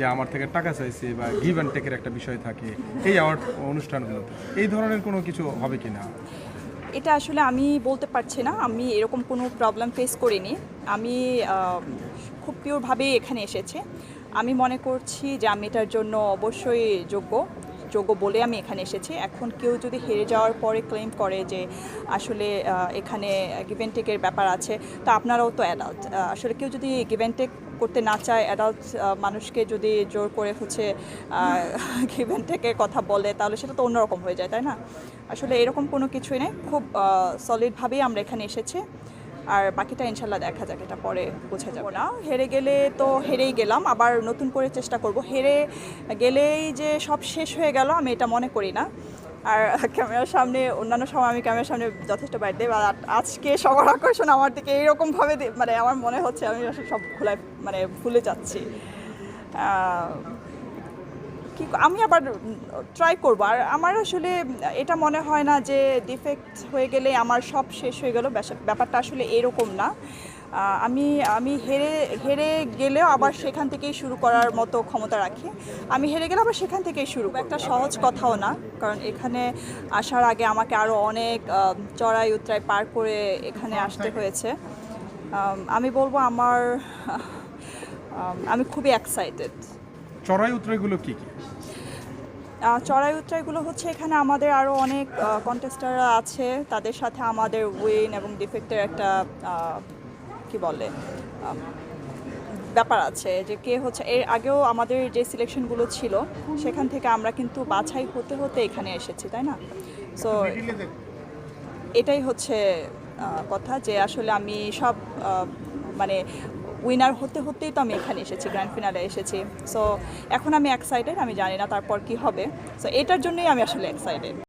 যে আমার থেকে টাকা চাইছে বা গিভ অ্যান্ড টেকের একটা বিষয় থাকে, এই অ্যাওয়ার্ড অনুষ্ঠানগুলোতে। এই ধরনের কোনো কিছু হবে কি না? এটা আসলে আমি বলতে পারছি না। আমি এরকম কোনো প্রবলেম ফেস করিনি। আমি খুব পিওরভাবেই এখানে এসেছে। আমি মনে করছি যে আমি এটার জন্য অবশ্যই যোগ্য। যোগ্য বলে আমি এখানে এসেছি। এখন কেউ যদি হেরে যাওয়ার পরে ক্লেম করে যে, আসলে এখানে গিভেন টেকের ব্যাপার আছে, তো আপনারাও তো অ্যাডাল্ট আসলে কেউ যদি গিভেন টেক করতে না চায় অ্যাডাল্ট মানুষকে যদি জোর করে হচ্ছে গিভেন টেকের কথা বলে, তাহলে সেটা তো অন্যরকম হয়ে যায়, তাই না? আসলে এরকম কোনো কিছুই নেই। খুব সলিডভাবেই আমরা এখানে এসেছি। আর বাকিটা ইনশাল্লাহ দেখা যাক, এটা পরে বোঝা যাবে। না, হেরে গেলে তো হেরেই গেলাম, আবার নতুন করে চেষ্টা করব। হেরে গেলেই যে সব শেষ হয়ে গেল, আমি এটা মনে করি না। আর ক্যামেরার সামনে, অন্যান্য সময় আমি ক্যামেরার সামনে যথেষ্ট বাইট দেব আর আজকে সবার আকর্ষণ আমার দিকে এইরকমভাবে মানে আমার মনে হচ্ছে আমি সব ভুলাই মানে ভুলে যাচ্ছি। কি আমি আবার ট্রাই করব। আর আমার আসলে এটা মনে হয় না যে ডিফেক্ট হয়ে গেলে আমার সব শেষ হয়ে গেল। ব্যাপারটা আসলে এরকম না। আমি আমি হেরে হেরে গেলেও আবার সেখান থেকেই শুরু করার মতো ক্ষমতা রাখি। আমি হেরে গেলে আবার সেখান থেকেই শুরু। একটা সহজ কথাও না। কারণ এখানে আসার আগে আমাকে আরও অনেক চড়াই উতরাই পার করে এখানে আসতে হয়েছে। আমি বলব আমার আমি খুবই এক্সাইটেড চড়াই উতরাইগুলো কি কি? চড়াই উতরাইগুলো হচ্ছে এখানে আমাদের আরও অনেক কন্টেস্টাররা আছে। তাদের সাথে আমাদের উইন এবং ডিফেক্টের একটা কি বলে ব্যাপার আছে যে কে হচ্ছে, এর আগেও আমাদের যে সিলেকশনগুলো ছিল, সেখান থেকে আমরা কিন্তু বাছাই হতে হতে এখানে এসেছি, তাই না? সো এটাই হচ্ছে কথা যে আসলে আমি সব মানে উইনার হতে হতেই তো আমি এখানে এসেছি গ্র্যান্ড ফিনালে এসেছি। সো এখন আমি এক্সাইটেড আমি জানি না তারপর কি হবে। সো এটার জন্যই আমি আসলে এক্সাইটেড